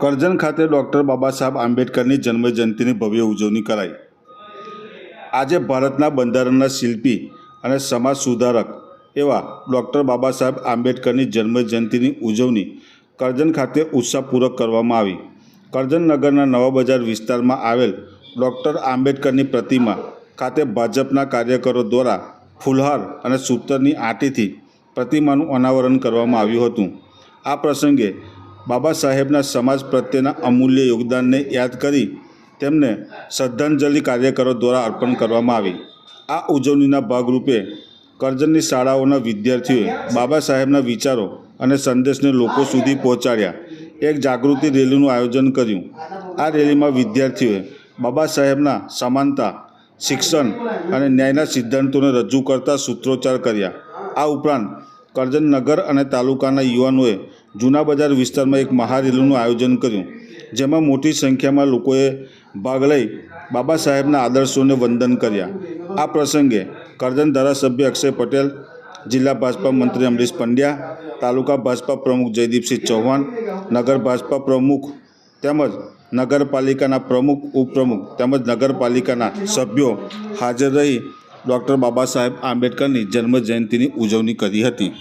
કરજણ ખાતે ડૉક્ટર બાબા સાહેબ આંબેડકરની જન્મજયંતિની ભવ્ય ઉજવણી કરાઈ. આજે ભારતના બંધારણના શિલ્પી અને સમાજ સુધારક એવા ડૉક્ટર બાબા સાહેબ આંબેડકરની જન્મજયંતિની ઉજવણી કરજણ ખાતે ઉત્સાહપૂર્વક કરવામાં આવી. કરજણ નગરના નવા બજાર વિસ્તારમાં આવેલ ડૉક્ટર આંબેડકરની પ્રતિમા ખાતે ભાજપના કાર્યકરો દ્વારા ફુલહાર અને સૂતરની આંટીથી પ્રતિમાનું અનાવરણ કરવામાં આવ્યું હતું. આ પ્રસંગે બાબા સાહેબના સમાજ પ્રત્યેના અમૂલ્ય યોગદાનને યાદ કરી તેમને શ્રદ્ધાંજલિ કાર્યકરો દ્વારા અર્પણ કરવામાં આવી. આ ઉજવણીના ભાગરૂપે કરજણની શાળાઓના વિદ્યાર્થીઓએ બાબા સાહેબના વિચારો અને સંદેશને લોકો સુધી પહોંચાડ્યા. એક જાગૃતિ રેલીનું આયોજન કર્યું. આ રેલીમાં વિદ્યાર્થીઓએ બાબા સાહેબના સમાનતા, શિક્ષણ અને ન્યાયના સિદ્ધાંતોને રજૂ કરતા સૂત્રોચ્ચાર કર્યા. આ ઉપરાંત કરજણ નગર અને તાલુકાના યુવાનોએ જૂના બજાર વિસ્તારમાં એક મહારેલીનું આયોજન કર્યું, જેમાં મોટી સંખ્યામાં લોકોએ ભાગ લઈ બાબા સાહેબના આદર્શોને વંદન કર્યા. આ પ્રસંગે કરજણ ધારાસભ્ય અક્ષય પટેલ, જિલ્લા ભાજપા મંત્રી અમરીશ પંડ્યા, તાલુકા ભાજપા પ્રમુખ જયદીપસિંહ ચૌહાણ, નગર ભાજપા પ્રમુખ તેમજ નગરપાલિકાના પ્રમુખ, ઉપપ્રમુખ તેમજ નગરપાલિકાના સભ્યો હાજર રહી ડૉક્ટર બાબા સાહેબ આંબેડકરની જન્મજયંતિની ઉજવણી કરી હતી.